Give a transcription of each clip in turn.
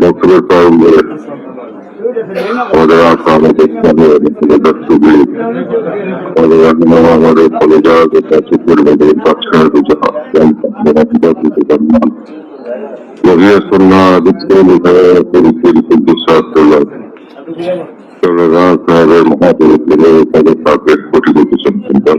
বছরের পর ধরে আমাদের আশা আমাদের সামনে আমাদের ছবি আমাদের এখন আমাদের ফলে যারা কাছে পরিবারের বাচ্চারা কিছু وهي سنة بالتالي في القدسات চৌরাগাঁ শহরের মহাপুরুষের তাদের তাদের কোটি কোটি সন্তান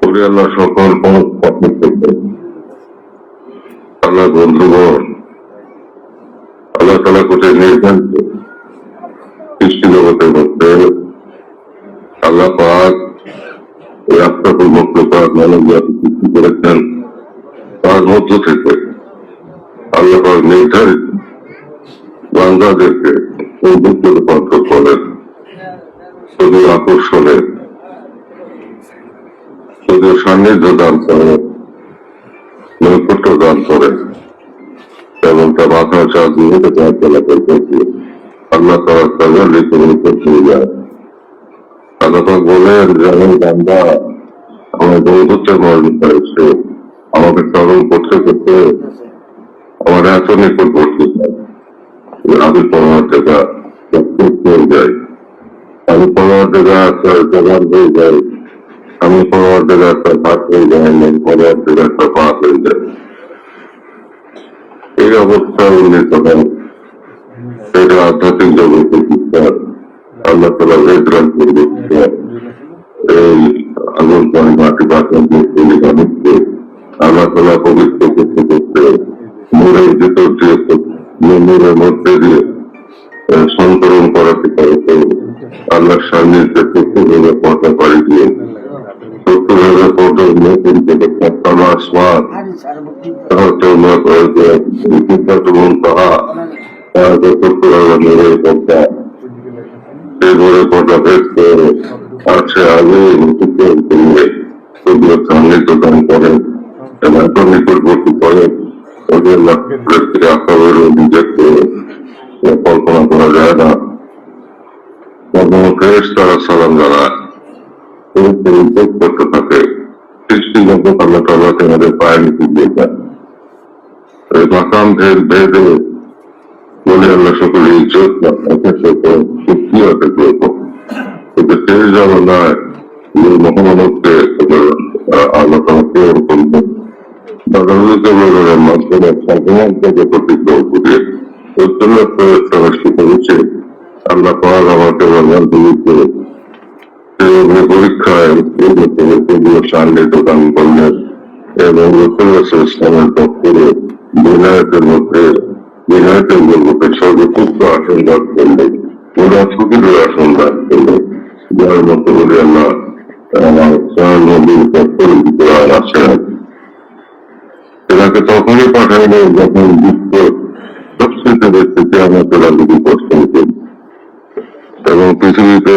করে আল্লাহ, সকল পথ করবে আল্লাহ বন্ধুগণ, আল্লাহ তালা কোথায় নির্ধারিত সৃষ্টি জগতের মধ্যে। আল্লাহ পাক ওই আত্মাকুল মুক্ত পাক মানব জাতি সৃষ্টি করেছেন তার মধ্য থেকে। আল্লাহ পাক নির্ধারিত বান্দাদেরকে উদ্বুদ্ধ রূপান্তর করেন শুধু আকর্ষণে শুধু সান্নিধ্য দান করে নৈকট্য দান করে এবং তার মাথা চা দিয়ে তার চলাচল করছে আল্লাহ তারা তাদের লিখে করতে যায় আল্লাহ বলেন যেমন বান্দা আমার বন্ধুত্বের মর্ম হয়েছে আমাকে স্মরণ করতে করতে আমার এত নিকটবর্তী আমি পড়ার জায়গা হয়ে যায় আমি জায়গা জবান হয়ে যায় আমি জায়গা একটা ভাত হয়ে যায় আমি পড়ার জায়গা একটা হয়ে যায় এই অবস্থা উন্নীত হয় এটা আধ্যাত্মিক জগতের বিচার আল্লাহ তালা বেদরান করবে এই আগুন পানি মাটি বাসন দিয়ে মানুষকে আল্লাহ তালা পবিত্র করতে করতে নূরের ভিতর দিয়ে নূরের মধ্যে দিয়ে সন্তরণ করাতে পারতো। আল্লাহর সান্নিধ্যে সত্তর হাজার পাড়ি দিয়ে আছে আগে সেগুলো সান্নিধ্য দান করেন এবং এত নিকটবর্তী করেন ওদের ব্যক্তি আকাবের নিজেকে কল্পনা করা যায় না সালাম জানায় উদ্যোগ করতে থাকে সৃষ্টি জগৎ আল্লাহ তাল্লাহকে আমাদের পায়ে নিতে দিয়ে দেন এই মাকাম ভেদ বলে আল্লাহ সকলে ইজ্জত শক্তি আছে কিন্তু শেষ যেন নয় যে মহামানবকে আল্লাহ তালা প্রেরণ করবেন বাংলাদেশে বলার মাধ্যমে সাধারণ থেকে পরীক্ষায় সান্নিধ্য দান করলেন এবং ইসলামের পক্ষে বিনায়কের মধ্যে বিনায়কের মধ্যে সর্বোচ্চ আসন করলেন ছুটির আসন দান করলেন যার মতো বলে আল্লাহ আমার চার নদীর আছেন এনাকে তখনই পাঠাইলে যখন বিশ্ব সবচেয়ে করছেন এবং পৃথিবীতে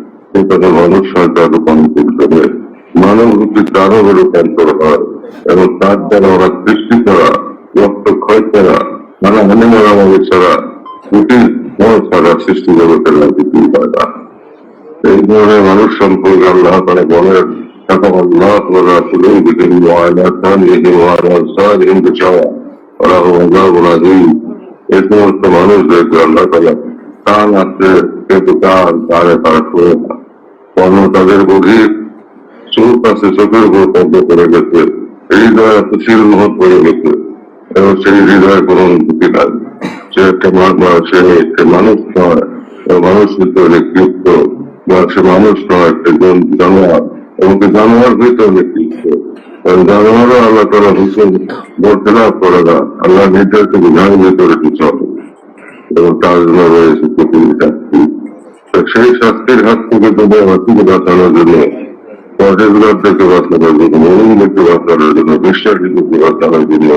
তাকে মানব সরকার রূপান করতে হবে মানব রূপে দানবে রূপান্তর হয় এবং তার দ্বারা ওরা সৃষ্টি করা, রক্ত ক্ষয় ছাড়া নানা হানি মারামারি ছাড়া কুটির মন ছাড়া সৃষ্টি জগতের না কিছুই হয় না। এই ধরনের মানুষ সম্পর্কে আল্লাহ তারা বলেন আল্লাহ তারা আছে, কিন্তু তারা শুনে না। কর্ম তাদের গভীর চোখ আছে চোখের উপর পদ্ম করে গেছে। হৃদয় এত শিলমোহন পড়ে গেছে। এবং সেই হৃদয় কোনো অনুভূতি নাই। সে একটা সে মানুষ নয়। মানুষ ভিতরে কৃপ্ত বা সে মানুষ নয় একটা জানোয়ার। এবং জানোয়ার ভিতরে কৃপ্ত জানোয়ারও আল্লাহ তারা হুসেন বর্তনা করে না। আল্লাহ নির্দেশ বিধান ভিতরে কিছু এবং তার জন্য রয়েছে তো সেই শাস্তির হাত থেকে তুমি আমাকে বাঁচানোর জন্য পর্যটক থেকে বাঁচানোর জন্য মরুমকে বাঁচানোর জন্য বিশ্বাসীদেরকে বাঁচানোর জন্য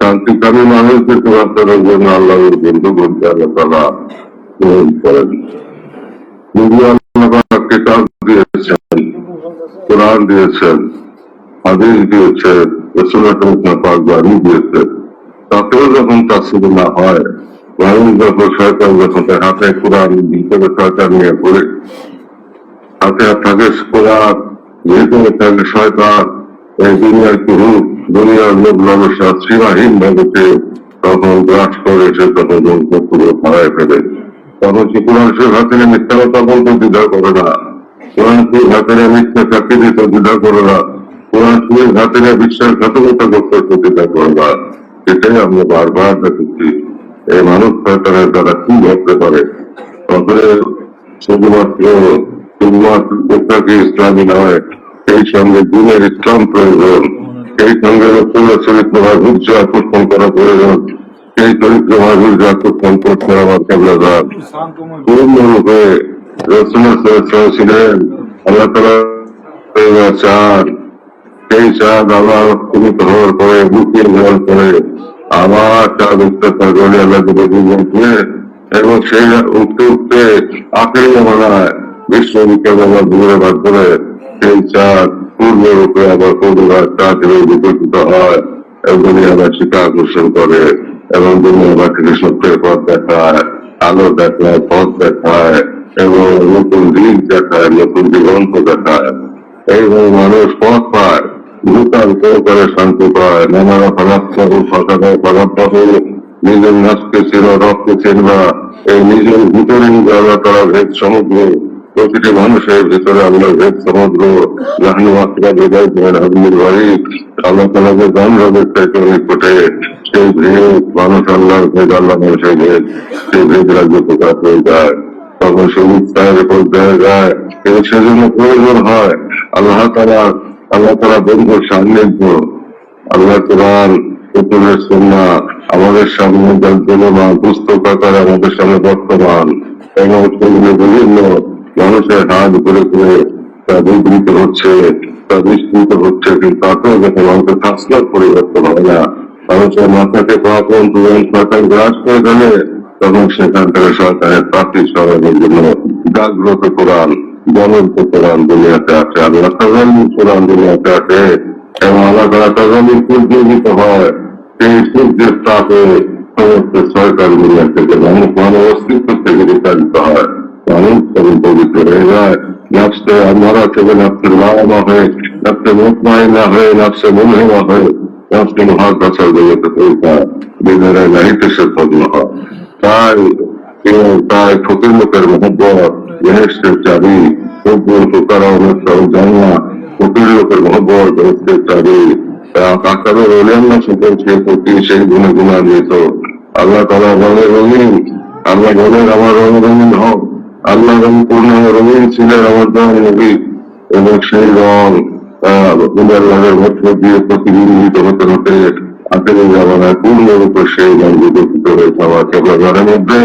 শান্তিকামী মানুষদেরকে বাঁচানোর জন্য আল্লাহর বন্ধু বলতে আল্লাহ তালা গ্রহণ করেন যদি আল্লাহ কিতাব দিয়েছেন, কোরআন দিয়েছেন, হাদিস দিয়েছেন রসুল্লাহ পাক বাণী দিয়েছেন। তাতেও যখন তাসিল না হয় যখন সরকার যখন তার হাতে কোরআন ভিতরে সরকার নিয়ে হাতে থাকে কোরআন এই দুনিয়ার দুনিয়ার লোক সীমাহীন ভাবে তখন গ্রাস করে সে তখন হারায় ফেলে তখন সে কোরআন বলতে দ্বিধা করে না কোরআন মিথ্যা চাকরি দিতে দ্বিধা করে না কোরআন বিশ্বাসঘাতকতা করতে দ্বিধা করে না এটাই আমরা বারবার দেখেছি এই মানুষ সরকারের দ্বারা কি ঘটতে পারে? অতএব শুধুমাত্র ইসলামী নয়, সেই সঙ্গে দিনের ইসলাম প্রয়োজন, সেই সঙ্গে আকর্ষণ করা প্রয়োজন, সেই চরিত্র মাধুর্য আকর্ষণ করতে আমার কেবলাদার আল্লাহ চান, সেই চাঁদ আবার অক্ষমিত হওয়ার পরে পরে আবার চাঁদ উঠতে থাকলে আল্লাহ থেকে দিয়ে এবং সেই উঠতে উঠতে আখেরি জামানায় বিশ্ববিখ্যাত আবার দূরে বাদ করে সেই চাঁদ পূর্ণরূপে আবার পূর্ণবার চাঁদ হিসেবে বিকশিত হয় এবং দুনিয়াবাসীকে আকর্ষণ করে এবং দুনিয়াবাসীকে সত্যের পথ দেখায়, আলো দেখায়, পথ দেখায় এবং নতুন দিক দেখায়, নতুন দিগন্ত দেখায়। এইভাবে মানুষ পথ পায়। ভূতাল করে শান্তি পায় নানা ফলাফল ফসাদে ফলাফল নিজের নাচকে ছিল রক্তকে চিনবা এই নিজের ভিতরে আল্লাহ তারা ভেদ সমুদ্র, প্রতিটি মানুষের ভিতরে আল্লাহ ভেদ সমুদ্র, জাহানু মাত্রা বেদায় আব্দুল বাড়ি আল্লাহ তালাকে দান রবের চাইতে নিকটে, সেই ভেদ মানুষ আল্লাহর ভেদ, আল্লাহ মানুষের ভেদ, সেই ভেদ রাজ্য প্রকাশ হয়ে যায়। তখন সে উৎসাহের উপর দেওয়া যায়। এবং সেজন্য প্রয়োজন হয়। আল্লাহ তারা আল্লাহ তারা বন্ধুর সান্নিধ্য আল্লাহ কোরআন পুতুলের সন্না আমাদের সামনে যন্ত্রণা পুস্তক আকারে আমাদের সামনে বর্তমান। এবং বিভিন্ন মানুষের হাত ঘুরে ঘুরে তা বিবৃত হচ্ছে, তা বিস্তৃত হচ্ছে, কিন্তু তাতেও যখন মানুষের সংস্কার পরিবর্তন হয় না। মানুষের মাথাকে তুলন সরকার গ্রাস করে গেলে তখন সেখান থেকে সরকারের প্রাপ্তি সরানোর জন্য জাগ্রত কোরআন। জ্বলন্ত কোরআন দুনিয়াতে আছে আল্লাহ তাজালি কোরআন দুনিয়াতে আছে এবং আল্লাহ তালা তাজালি সূর্যজিত হয় সেই সূর্যের তাপে সমস্ত সরকার দুনিয়া থেকে মানুষ মানব অস্তিত্ব থেকে বিতাড়িত হয় মানুষ তখন পবিত্র হয়ে যায় নফসে আমরা থেকে নফসের বাবা হয়ে নফসে মুতমাইনা হয়ে নফসে মুলহেমা হয়ে নফসে মহাকাশার জগতে পৌঁছায় বিদায় নাহিতে সে পদ্ম হয় তাই এবং তাই ফকির লোকের মহব্বত বেহেস্টের চাবি তবুও তোকারা অনুষ্ঠান জানা ফকির লোকের মহব্বত বেহেস্টের চাবি। কাকারের অলিয়ান্না সকলকে প্রতি সেই গুণে গুণান্বিত। আল্লাহ তালা বলে, রঙিন, আল্লাহ বলেন আমার রং রঙিন হোক, আল্লাহ রং পূর্ণ রঙিন ছিলেন আমার দম নবী। এবং সেই রং আল্লাহের মধ্য দিয়ে প্রতিবিম্বিত হতে হতে আখেরি জামানায় পূর্ণরূপে সেই রং বিকশিত হয়েছে আমার কেবলার মধ্যে।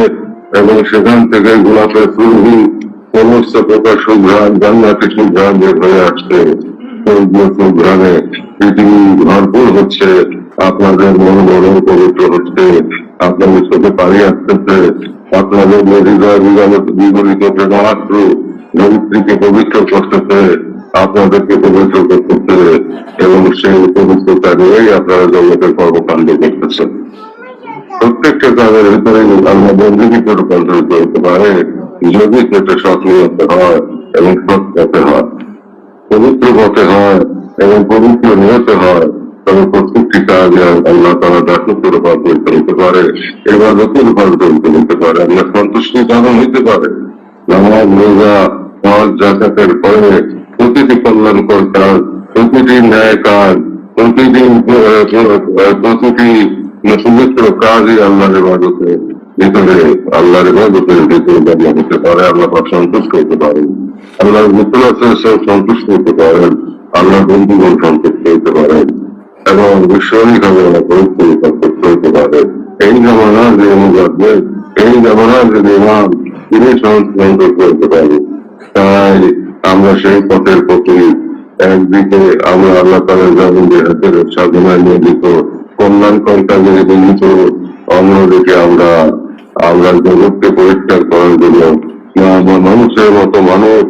এবং সেখান থেকে গোলাপের ফুলহি সমস্ত প্রকার সুঘ্রাণ, জান্নাতি সুঘ্রাণ বের হয়ে আসছে। সুঘ্রাণে পৃথিবী ভরপুর হচ্ছে। আপনাদের মন মরণ পবিত্র হচ্ছে। আপনাদের চোখে পানি আসতেছে। আপনাদের হৃদয় বিগলিত প্রেমাত্র ধরিত্রীকে পবিত্র করতেছে। আপনাদেরকে পবিত্র করতেছে। এবং সেই পবিত্রতা নিয়েই আপনারা জগতের কর্মকাণ্ড করতেছেন। প্রত্যেকটা কাজের ভিতরে আল্লাহ বন্ধুকে রূপান্তরিত হতে পারে, যদি সেটা সক্রিয়তে হয় এবং সৎ পথে হয়, পবিত্র পথে হয় এবং পবিত্র নিয়তে হয়, তবে প্রত্যেকটি কাজে আল্লাহ তারা দাসত্ব রূপান্তরিত হতে পারে, এবার নতুন রূপান্তরিত হতে পারে আল্লাহ সন্তুষ্টি কারণ হইতে পারে। নামাজ, রোজা, হজ জাকাতের পরে প্রতিটি কল্যাণকর কাজ, প্রতিটি ন্যায় কাজ, প্রতিদিন প্রতিটি পবিত্র কাজই আল্লাহর ইবাদতের ভিতরে আল্লাহর ইবাদতের ভিতরে দাঁড়িয়ে হতে পারে আল্লাহ পাক সন্তুষ্ট হতে পারেন আল্লাহর মুসলাম সন্তুষ্ট হতে পারেন আল্লাহ বন্ধুগণ সন্তুষ্ট হতে পারেন এবং বিশ্বরিকভাবে আল্লাহ পবিত্র সন্তুষ্ট হতে পারেন এই জামানার যে অনুবাদে এই জামানার যে ইমাম তিনি সন্তুষ্ট হতে পারেন তাই আমরা সেই পথের প্রতি একদিকে আমরা আল্লাহ তালা যেমন হাতের সাধনায় নিয়োজিত কল্যাণকর কাজে নিয়োজিত অন্যদিকে আমরা আমরা জগৎকে পরিষ্কার করার জন্য মানুষের মতো মানুষ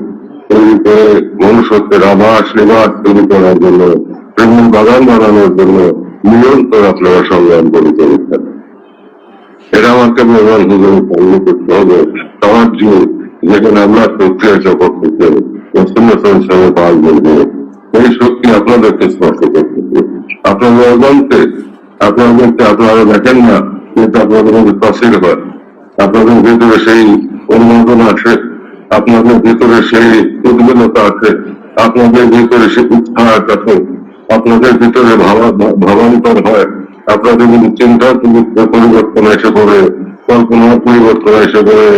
তৈরি করে মনুষ্যত্বের আবাস নিবাস তৈরি করার জন্য, প্রেমের বাগান বানানোর জন্য নিরন্তর আপনারা সংগ্রাম করে চলেছেন। এটা আমাকে ব্যবহার হুজুর পালন করতে হবে। সবার যুগ যেখানে আমরা প্রক্রিয়া জগৎ করতে সঙ্গে পাল বলব এই শক্তি আপনাদেরকে স্পর্শ করতেছে আপনাদের অজান্তে আপনাদেরকে আপনারা দেখেন না, কিন্তু আপনাদের মধ্যে তসির হয় আপনাদের ভিতরে সেই অনুমোদন আছে আপনাদের ভিতরে সেই উদ্বিগ্নতা আছে আপনাদের ভিতরে সেই উৎসাহ আছে আপনাদের ভিতরে ভাবা- ভাবান্তর হয় আপনাদের যদি চিন্তার পরিবর্তন এসে পড়ে কল্পনার পরিবর্তন এসে পড়ে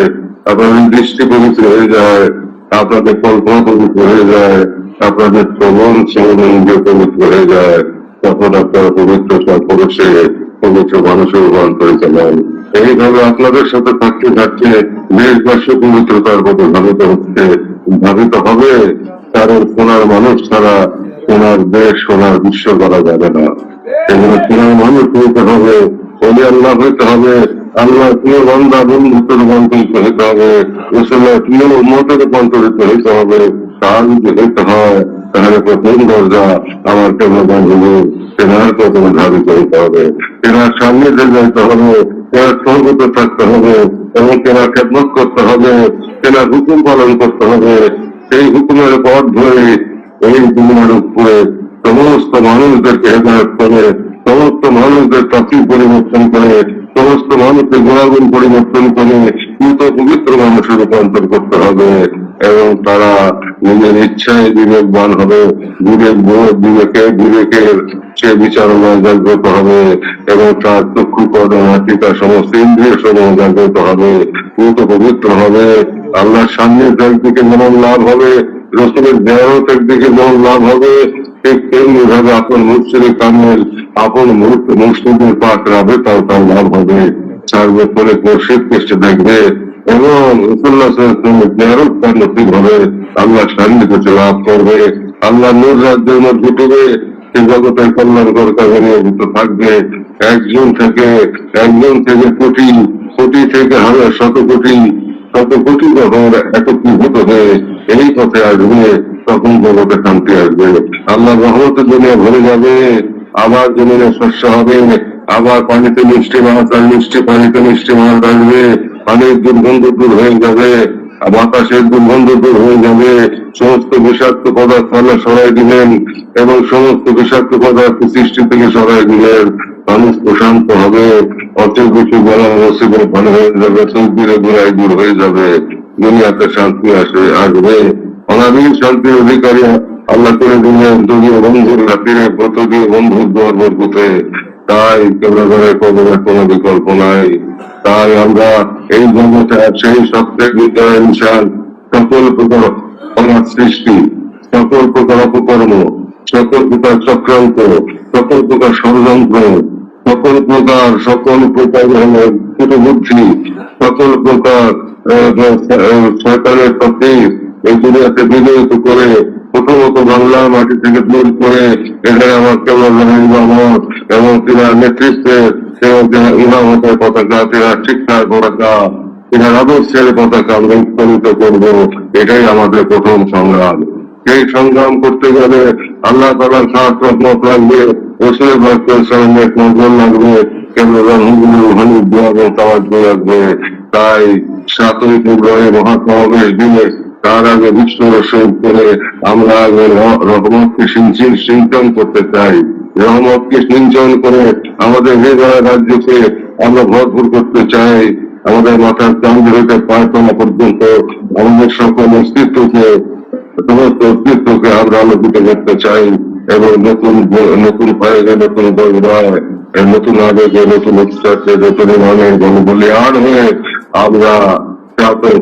আপনাদের দৃষ্টি পবিত্র হয়ে যায় আপনাদের কল্পনা পবিত্র হয়ে যায় আপনাদের শ্রবণ শ্রবণ পবিত্র হয়ে যায় তখন আপনারা পবিত্র পুরুষে পবিত্র মানুষের রূপান্তরিত নয় এইভাবে আপনাদের সাথে থাকতে থাকতে দেশবাসী পবিত্রতার মতো ধাবিত হচ্ছে। ধাবিত হবে, কারণ সোনার মানুষ ছাড়া সোনার দেশ, সোনার বিশ্ব করা যাবে না। এগুলো সোনার মানুষ হইতে হবে, বলি আল্লাহ হইতে হবে, আল্লাহ প্রিয় বন্ধা বন্ধুত্ব রূপান্তরিত হইতে হবে রসুল্লাহ প্রিয় মতে রূপান্তরিত হইতে হবে। তার যদি হইতে হয় তাহলে প্রথম দরজা আমার কেমন বন্ধু তেনার প্রথমে ধাবিত হইতে হবে তেনার সামনে যে যাইতে হবে তেনার সর্বত থাকতে হবে, এবং তেনার খেদমত করতে হবে তেনার হুকুম পালন করতে হবে। সেই হুকুমের পথ ধরে এই দুনিয়ার উপরে সমস্ত মানুষদেরকে হেদায়ত করে, সমস্ত মানুষদের চাকরি পরিবর্তন করে, সমস্ত মানুষের গুণাগুণ পরিবর্তন করে কৃত পবিত্র মানুষের রূপান্তর করতে হবে এবং তারা নিজের ইচ্ছায় বিবেকবান হবে, বিবেক বিবেকে, বিবেকের সে বিচারণায় জাগ্রত হবে এবং তার চক্ষু কর্ণাটিকা সমস্ত ইন্দ্রিয় সমূহ জাগ্রত হবে কৃত পবিত্র হবে। আল্লাহর সামনের দিকে যেমন লাভ হবে, রসুলের দেহতের দিকে যেমন লাভ হবে, ঠিক তেমনি ভাবে আপন মুর্শিদে কামেল আপন মুর্শিদের পাক রাবে তাও তার লাভ হবে। সার্বে পরে মুর্শিদ কেষ্টে দেখবে এবং রসুল্লাহ হবে আল্লাহ সান্নিধ্য লাভ করবে। আল্লাহ নূর রাজ্যের মধ্যে ডুবে জগতের কল্যাণকর কাজে নিয়োজিত থাকবে। একজন থেকে একজন থেকে কোটি কোটি থেকে হাজার শত কোটি শত কোটি যখন একত্রীভূত হয়ে এই পথে আসবে, তখন জগতে শান্তি আসবে। আল্লাহ রহমতের দুনিয়া ভরে যাবে, আবার জমিনে শস্য হবে আবার পানিতে মিষ্টি মাছ আর মিষ্টি পানিতে মিষ্টি মাছ আসবে পানির দুর্গন্ধ দূর হয়ে যাবে বাতাসের দুর্গন্ধ দূর হয়ে যাবে। সমস্ত বিষাক্ত পদার্থ আল্লাহ সরাই দিলেন এবং সমস্ত বিষাক্ত পদার্থ সৃষ্টি থেকে সরাই দিলেন। মানুষ প্রশান্ত হবে অত কিছু বলা মুসিবত ভালো হয়ে যাবে, তকদিরে ঘুরাই দূর হয়ে যাবে। দুনিয়াতে শান্তি আসবে আসবে। অনাবিল শান্তির অধিকারী আল্লাহ করে দিলেন যদিও বন্ধুর রাত্রিরে প্রতদীয় বন্ধুর দোয়ার বরকুতে তাই কেবলারে কবরের কোনো বিকল্প নাই। তাই আমরা এই জগতে সেই সত্যের বিদ্যায় ইনসান সকল প্রকার অনাথ সৃষ্টি, সকল প্রকার অপকর্ম, সকল প্রকার চক্রান্ত, সকল প্রকার ষড়যন্ত্র, সকল প্রকার সকল প্রকার বুদ্ধি সকল প্রকার সরকারের প্রতি এই দুনিয়াতে বিজয়িত করে প্রথমত বাংলার মাটি থেকে দূর করে এখানে আমার কেবল ইমামত এবং তিনার নেতৃত্বে এবং তিনার ইমামতের পতাকা, তিনার শিক্ষার পতাকা, তিনার আদর্শের পতাকা আমরা উত্তোলিত করব, এটাই আমাদের প্রথম সংগ্রাম। সেই সংগ্রাম করতে গেলে আল্লাহ তালার সাহায্য মত লাগবে রসুলের ভাগ্যের নজর লাগবে কেবল রহমগুলো দোয়া এবং সাহায্য লাগবে তাই সাতই ফেব্রুয়ারি মহাসমাবেশ দিনে তার আগে বিশ্ব রসদ করে আমরা আগে রহমতকে সিঞ্চন করতে চাই। রহমতকে সিঞ্চন করে আমাদের হৃদয় রাজ্যকে আমরা ভরপুর করতে চাই। আমাদের মাথার চান্দ হইতে পায়তনা পর্যন্ত আমাদের সকল অস্তিত্বকে, সমস্ত অস্তিত্বকে আমরা আলোকিত করতে চাই এবং নতুন নতুন পায়ে নতুন এই নতুন আবেগে নতুন উৎসাহে নতুন ইমানে গণবলিয়ান হয়ে আমরা আমার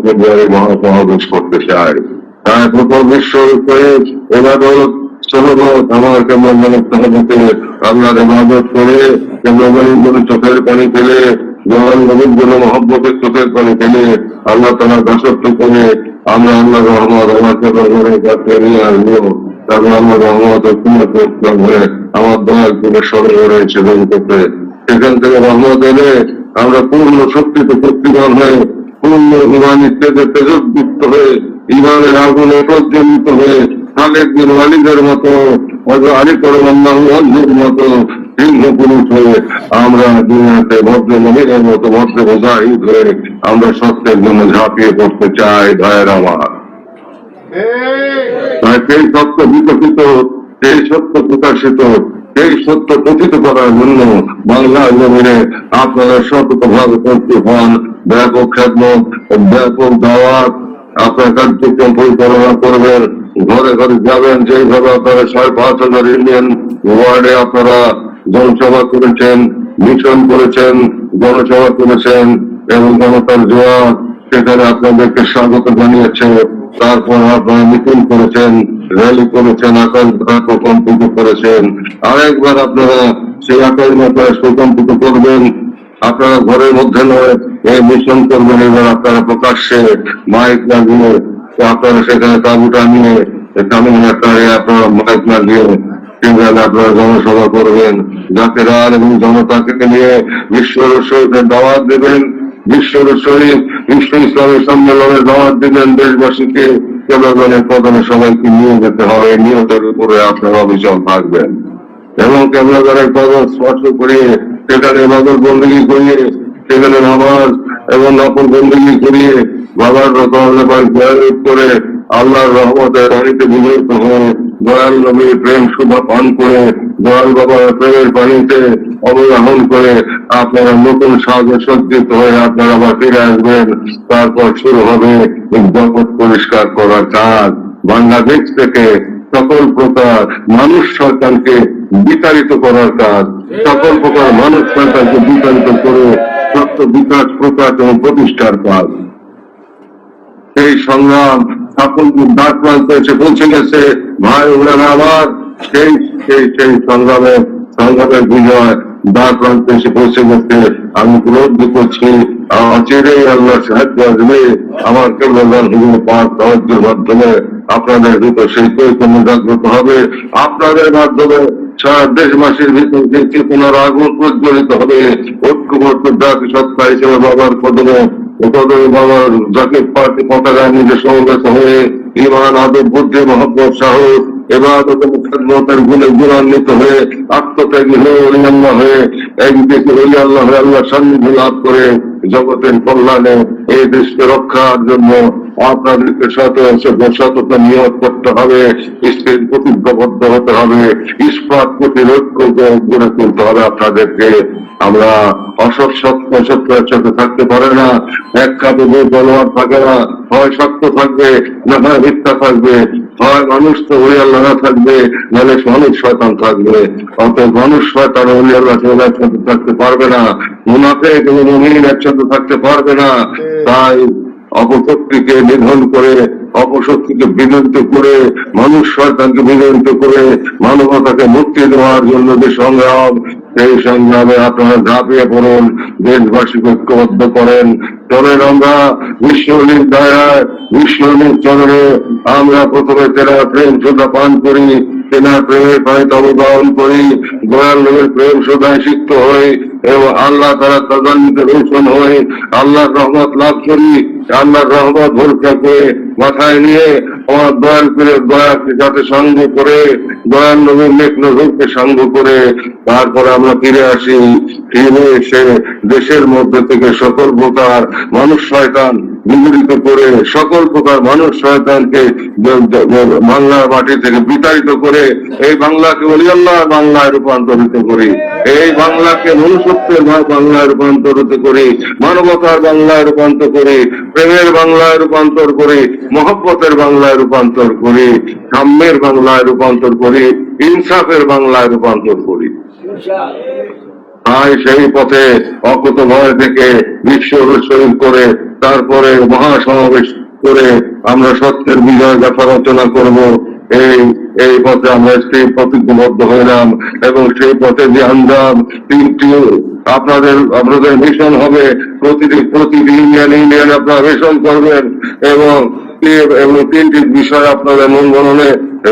চোখের পানি ফেলে, জওয়ান মহব্বতের চোখের পানি ফেলে, আল্লাহ তালার দাসত্ব করে আমরা আল্লাহ রহমত আমাকে করে কাছে নিয়ে আসব। তারপর আল্লাহ রহমত হয়ে আমার দয়াল করে সরে রয়েছে সেখান থেকে রহমত এলে আমরা পূর্ণ শক্তিতে শক্তিমান হয়ে পূর্ণ ইমান ইত্যাদি তেজযুক্ত হয়ে ইমানের আগুনে প্রজ্বলিত হয়ে বিন ওয়ালিদের মতো করমান্নার মতো সিংহ পুরুষ হয়ে আমরা দুনিয়াতে ভদ্র মহিলার মতো ভদ্র মুজাহিদ হয়ে আমরা সত্যের জন্য ঝাঁপিয়ে পড়তে চাই দয়ের আমার। সেই সত্য বিকশিত সেই সত্য প্রকাশিত সেই সত্য কথিত করার জন্য বাংলা জমিনে আপনারা সততভাবে করতে হন। ব্যাপক খেদমত ব্যাপক দাওয়াত আপনার কার্যক্রম পরিচালনা করবেন ঘরে ঘরে যাবেন। যেভাবে আপনারা সাড়ে পাঁচ হাজার ইন্ডিয়ান ওয়ার্ডে আপনারা জনসভা করেছেন, মিশন করেছেন জনসভা করেছেন এবং জনতার জোয়ার সেখানে আপনাদেরকে স্বাগত জানিয়েছে। তারপর আপনারা মিটিং করেছেন, র্যালি করেছেন, আকাশ প্রকম্পিত করেছেন। আরেকবার আপনারা সেই আকাশ মাথায় প্রকম্পিত করবেন। আপনারা ঘরের মধ্যে নয় এই মিশন করবেন এবার আপনারা প্রকাশ্যে মাইক লাগিয়ে আপনারা সেখানে তাবুটা নিয়ে তামিল আকারে আপনারা মাইক লাগিয়ে সেখানে আপনারা জনসভা করবেন। জাতিরার এবং জনতাকে নিয়ে বিশ্ব রসইদের দাওয়াত দেবেন। বিশ্ব রসই বিশ্ব ইসলামী সম্মেলনের দাওয়াত দিবেন দেশবাসীকে। কেবলগণের প্রধানে সবাইকে নিয়ে যেতে হবে নিয়তের উপরে আপনারা অবিচল থাকবেন। এবং কেবলগণের কদম স্পর্শ করিয়ে সেখানে নজর বন্দী করিয়ে সেখানে নামাজ এবং নকল বন্দী করিয়ে বাবার রকম করে আল্লাহর রহমতের পানিতে বিজয়িত হয়ে দয়াল নবীর প্রেম শুভা পান করে দয়াল বাবার প্রেমের পানিতে অবগাহন করে আপনারা নতুন সাজে সজ্জিত হয়ে আপনারা আবার ফিরে আসবেন। তারপর শুরু হবে জগৎ পরিষ্কার করার কাজ। বাংলাদেশ থেকে সকল প্রকার মানুষ সরকারকে বিতাড়িত করার কাজ। সকল প্রকার মানুষ সরকারকে বিতাড়িত করে সত্য বিকাশ, প্রকাশ এবং প্রতিষ্ঠার কাজ সেই সংগ্রাম সকল ডাক প্রান্তে এসে পৌঁছে গেছে। ভাই ওনারা আমার সেই সেই সেই সংগ্রামে, সংগ্রামের বিজয় দ্বার প্রান্তে এসে পৌঁছে গেছে। আমি উপলব্ধি করছি। অচিরেই আল্লাহ সাহায্য আসবে আমার কেবল হুজুর পাঁচ সাহায্যের মাধ্যমে আপনাদের ভিতর সেই চৈতন্য জাগ্রত হবে। আপনাদের মাধ্যমে সারা দেশবাসীর ভিতর যে চেতনার আগুন প্রজ্বলিত হবে। ঐক্যবদ্ধ জাতি সত্তা হিসেবে বাবার কদমে বাবার জাতীয় পার্টি পতাকা নিজে সমবেত হয়ে ইমান, আদব, বুদ্ধি, মহব্বত, সাহস এবার খেদমতের গুণে গুণান্বিত হয়ে আত্মত্যাগী হয়ে অলিয়াল্লাহ হয়ে একদিকে অলিয়াল্লাহ হয়ে আল্লাহ সান্নিধ্য লাভ করে জগতের কল্যাণে এই দেশকে রক্ষার জন্য আপনাদেরকে শত সততা নিয়োগ করতে হবে, স্থির প্রতিজ্ঞাবদ্ধ হতে হবে, ইস্পাত প্রতি লক্ষ্য গড়ে তুলতে হবে আপনাদেরকে। আমরা অসৎ সত্য সত্য একসাথে থাকতে পারে না, এক কাপে বই বলবার থাকে না, হয় সত্য থাকবে, না হয় মিথ্যা থাকবে, হয় মানুষ তো ওই আল্লাহ থাকবে, নাহলে মানুষ শয়তান থাকবে। অত মানুষ শয়তান ওই আল্লাহ থাকতে পারবে না। মুনাফে এবং মমিন একসাথে থাকতে পারবে না। তাই অপশক্তিকে নিধন করে অপশক্তিকে বিনন্ত করে মানুষ শয়তানকে বিনন্ত করে মানবতাকে মুক্তি দেওয়ার জন্য যে সংগ্রাম সেই সংগ্রামে আপনারা ঝাঁপিয়ে পড়ুন দেশবাসীকে ঐক্যবদ্ধ করেন। চলেন আমরা বিশ্বনীর দয়ায় বিশ্বনীর চরণে আমরা প্রথমে তেরা প্রেম সুদা পান করি তেনা প্রেমের পানিতে অবগাহন করি। দয়াল নবীর প্রেম সুদায় সিক্ত হই এবং আল্লাহ তারা তদান্বিত রোশন হয়ে আল্লাহর রহমত লাভ করি, আল্লাহর রহমত ভরসা করে মাথায় নিয়ে আমার দয়াল করে দয়াকে যাতে সঙ্গ করে, দয়াল নবীর মেঘ নজরকে সঙ্গ করে। তারপরে আমরা ফিরে আসি। ফিরে এসে দেশের মধ্যে থেকে সকল প্রকার মানুষ শয়তান নিগড়িত করে সকল প্রকার মানুষ শয়তানকে বাংলার মাটি থেকে বিতাড়িত করে এই বাংলাকে বলি আল্লাহ বাংলায় রূপান্তরিত করি। এই বাংলাকে মনুষ্যত্বের বাংলায় রূপান্তরিত করি, মানবতার বাংলায় রূপান্তর করি, প্রেমের বাংলায় রূপান্তর করি, মহব্বতের বাংলায় রূপান্তর করি, সাম্যের বাংলায় রূপান্তর করি, ইনসাফের বাংলায় রূপান্তর করি। আয় সেই পথে অকত ভয় থেকে বিশ্ব শহীদ করে, তারপরে মহাসমাবেশ করে আমরা সত্যের বিজয় গাথা রচনা করব। এই এই পথে আমরা সেই প্রতিজ্ঞবদ্ধ হইলাম এবং সেই পথে যে আঞ্জাম তিনটি আপনাদের আপনাদের মিশন হবে। প্রতিটি প্রতিটি ইউনিয়ন ইউনিয়ন আপনারা মিশন করবেন এবং এবং তিনটি বিষয় আপনাদের মন মননে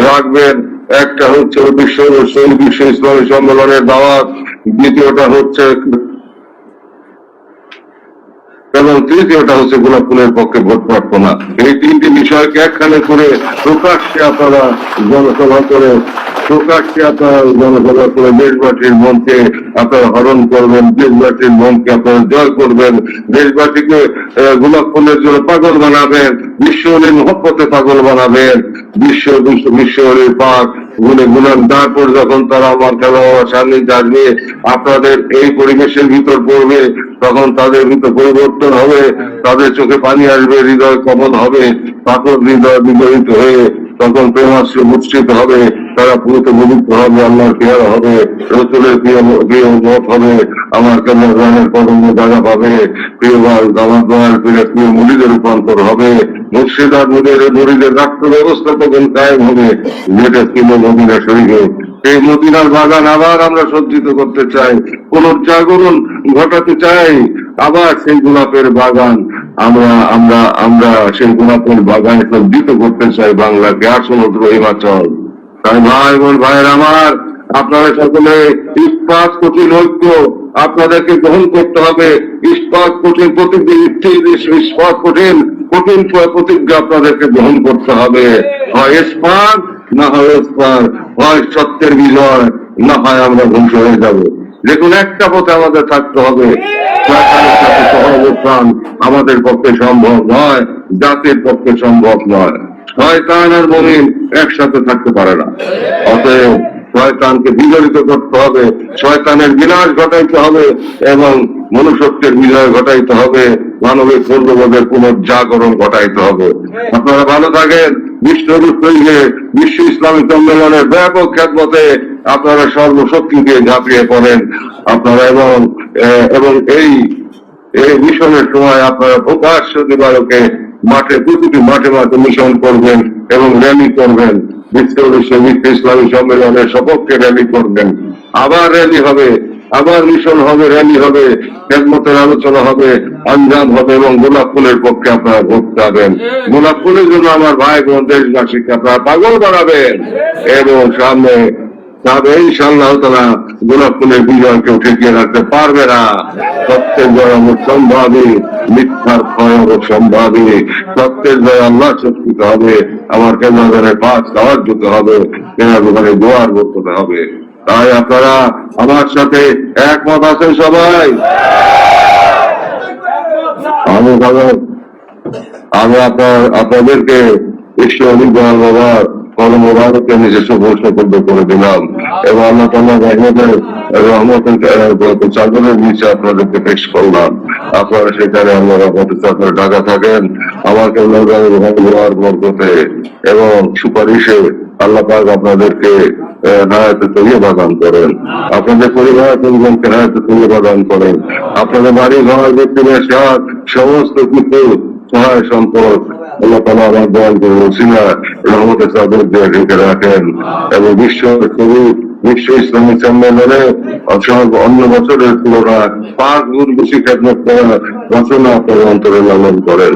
রাখবেন। একটা হচ্ছে বিশ্ব বিশ্ব ইসলামী সম্মেলনের দাওয়াত দ্বিতীয়টা হচ্ছে এবং তৃতীয়টা হচ্ছে গোলাপ ফুলের পক্ষে ভোট প্রার্থনা। এই তিনটি বিষয়কে একখানে করে প্রকাশ্যে আপনারা জনসভা করে প্রকাশ্যে আপনারা জনসভা করে দেশবাসীর মনকে আপনারা হরণ করবেন, দেশবাসীর মনকে আপনারা জয় করবেন। দেশবাসীকে গোলাপ ফুলের জন্য পাগল বানাবেন, বিশ্ব বিশ্বহরির মহব্বতে পাগল বানাবেন, বিশ্ব বিশ্ব বিশ্বহরির পাক গুণে গুণান পর যখন তারা আমার খেলোয়াড় সামনে আসবে আপনাদের এই পরিবেশের ভিতর পড়বে, তখন তাদের ভিতর পরিবর্তন হবে, তাদের চোখে পানি আসবে, হৃদয় কমল হবে, পাথর হৃদয় বিগলিত হয়ে তখন প্রেমাশ্রী মুচ্ছিত হবে। তারা পুরোত পবিত্র হবে আল্লাহর পেয়ার হবে, রসুলের প্রিয় মত হবে, আমার কেমন রানের কদম জায়গা পাবে, প্রিয় বাল আমার দয়াল প্রিয় প্রিয় মুড়িদের রূপান্তর হবে মুর্শিদার মুড়িদের মুড়িদের রাষ্ট্র ব্যবস্থা তখন কায়েম হবে। যেটা ছিল মদিনা শরীফে। এই মদিনার বাগান আবার আমরা সজ্জিত করতে চাই। পুনর্জাগরণ ঘটাতে চাই। আবার সেই গোলাপের বাগান। আমরা আমরা আমরা সেই গোলাপের বাগান সজ্জিত করতে চাই বাংলাকে সমুদ্র হিমাচল। তাই ভাই বোন ভাইয়ের আমার, আপনারা সকলে ইস্পাত কঠিন ঐক্য আপনাদেরকে গ্রহণ করতে হবে। ইস্পাত কঠিন ইস্পাত কঠিন কঠিন প্রতিজ্ঞা আপনাদেরকে গ্রহণ করতে হবে। হয় ইস্পাত, না হয় ইস্পাত, হয় সত্যের বিজয়, না হয় আমরা ধ্বংস হয়ে যাব। যে কোনো একটা পথে আমাদের থাকতে হবে। সহাবস্থান আমাদের পক্ষে সম্ভব নয়, জাতির পক্ষে সম্ভব নয়। শয়তান আর মমিন একসাথে থাকতে পারে না। অতএব শয়তানকে বিজড়িত করতে হবে, শয়তানের বিনাশ ঘটাইতে হবে এবং মনুষ্যত্বের বিজয় ঘটাইতে হবে মানবিক মূল্যবোধের পুনর্জাগরণ ঘটাইতে হবে। আপনারা ভালো থাকেন, বিশ্ব রুশে বিশ্ব ইসলামী সম্মেলনের ব্যাপক খ্যাতমতে আপনারা সর্বশক্তি দিয়ে ঝাঁপিয়ে পড়েন। আপনারা এবং এবং এই এই মিশনের সময় আপনারা প্রকাশ্য দিবালকে মাঠে, প্রতিটি মাঠে মাঠে মিশন করবেন এবং র্যালি করবেন। বিশ্ব বিশ্ব ইসলামী সম্মেলনের সপক্ষে র্যালি করবেন। আবার র্যালি হবে, আবার মিশন হবে, র্যালি হবে, একমতের আলোচনা হবে, আঞ্জাম হবে এবং গোলাপ ফুলের পক্ষে আপনারা ভোট যাবেন গোলাপ ফুলের জন্য আমার ভাই বোন, দেশবাসীকে আপনারা পাগল বাড়াবেন এবং সামনে তবে ইনশাল্লাহ তারা গোলাপ ফুলের বিজয় কেউ ঠেকিয়ে রাখতে পারবে না। সত্যের জয় সম্ভাবী, মিথ্যার আমার সম্ভাবী, সত্যের জয় আল্লাহ শক্তিতে হবে। আমার কেন্দ্রের পাঁচ খাওয়ার যেতে হবে কেনার দোকানে দোয়ার করতে হবে। তাই আপনারা আমার সাথে একমত আছেন সবাই? আমি আমি আপনার, আপনাদেরকে ঈশ্বর বাবার কলম মোবারককে নিজস্ব ঘোষণা করে দিলাম। এবং আল্লাহ তাল্লাহ রহমতের আহ, চাদরের নিচে আপনাদেরকে পেশ করলাম। আপনারা সেখানে আল্লাহ রহমতের চাদরে ঢাকা থাকেন। আমাকে ব্যবহার করতে এবং সুপারিশে আল্লাহ পাক আপনাদেরকে হায়াতে তৈরি বাদান করেন। আপনাদের পরিবার পরিজনকে হায়াতে তৈরি বাদান করেন। আপনাদের বাড়ি ঘর ব্যক্তি সমস্ত কিছু সহায় সম্পদ আল্লাহ তালা আমার দয়াল করে ওসিলা রহমতের চাদর দিয়ে ঢেকে রাখেন এবং বিশ্ব কবি বিশ্ব ইসলামী সম্মেলনে অন্য বছরের তুলনায় পাঁচ গুণ বেশি খেদমত করা রচনা আপনার অন্তরে লালন করেন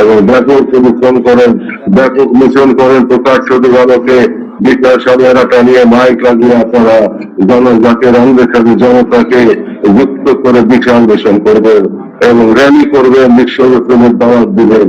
এবং ব্যাপক প্রদূষণ করেন ব্যাপক মিশন করেন প্রকাশ সদুবালকে বিকাশ সারিয়ারাটা নিয়ে মাইক লাগিয়ে আপনারা জনজাতির অঙ্গের সাথে জনতাকে যুক্ত করে বিশাল মিশন করবেন এবং র্যালি করবেন বিশ্ব দাওয়াত দিবেন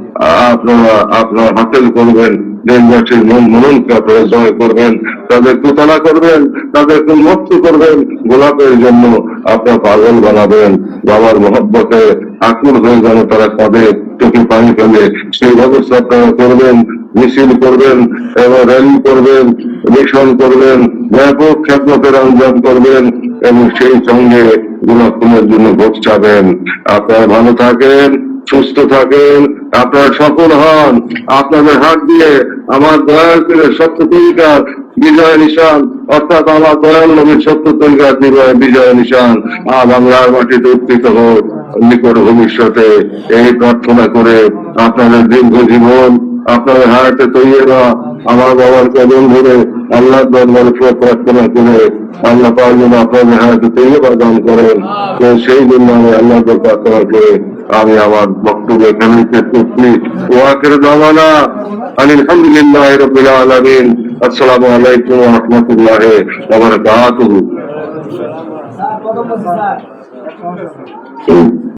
আপনারা আপনারা করবেন দেশবাসীর মন মননকে আপনারা জয় করবেন, তাদের তুতলা করবেন, তাদেরকে মুক্ত করবেন, গোলাপের জন্য আপনার পাগল বানাবেন। বাবার মহব্বতে আকুল হয়ে যেন তারা কাঁদে চোখে পানি ফেলে, সেই ব্যবস্থা আপনারা করবেন, মিছিল করবেন এবং র্যালি করবেন, মিশন করবেন, ব্যাপক খেদমতের আঞ্জাম করবেন, এবং সেই সঙ্গে গুণাক্ষণের জন্য ভোট চাবেন। আপনারা ভালো থাকেন। সুস্থ থাকেন, আপনারা সফল হন। আপনাদের হাত দিয়ে আমার দয়াল করে সত্য তরিকার বিজয় নিশান, অর্থাৎ আমার দয়াল নবীর সত্য তরিকার বিজয় নিশান আর বাংলার মাটিতে উত্থিত হোক নিকট ভবিষ্যতে এই প্রার্থনা করে আপনাদের দীর্ঘ জীবন আপনাদের হায়াতে তৈরিরা আমার বাবার কদম ধরে আল্লাহ দরবারে প্রার্থনা করে আল্লাহ পাক যেন আপনাদের হায়াতে তৈরি দান করেন। তো সেই জন্য আমি আল্লাহ প্রার্থনা করে আমি আমার বক্তব্য এখানে শেষ করছি। ওয়াকের দামানা আলহামদুলিল্লাহ রবিল আলমিন। আসসালামু আলাইকুম রহমতুল্লাহ ওবরাকাতুহু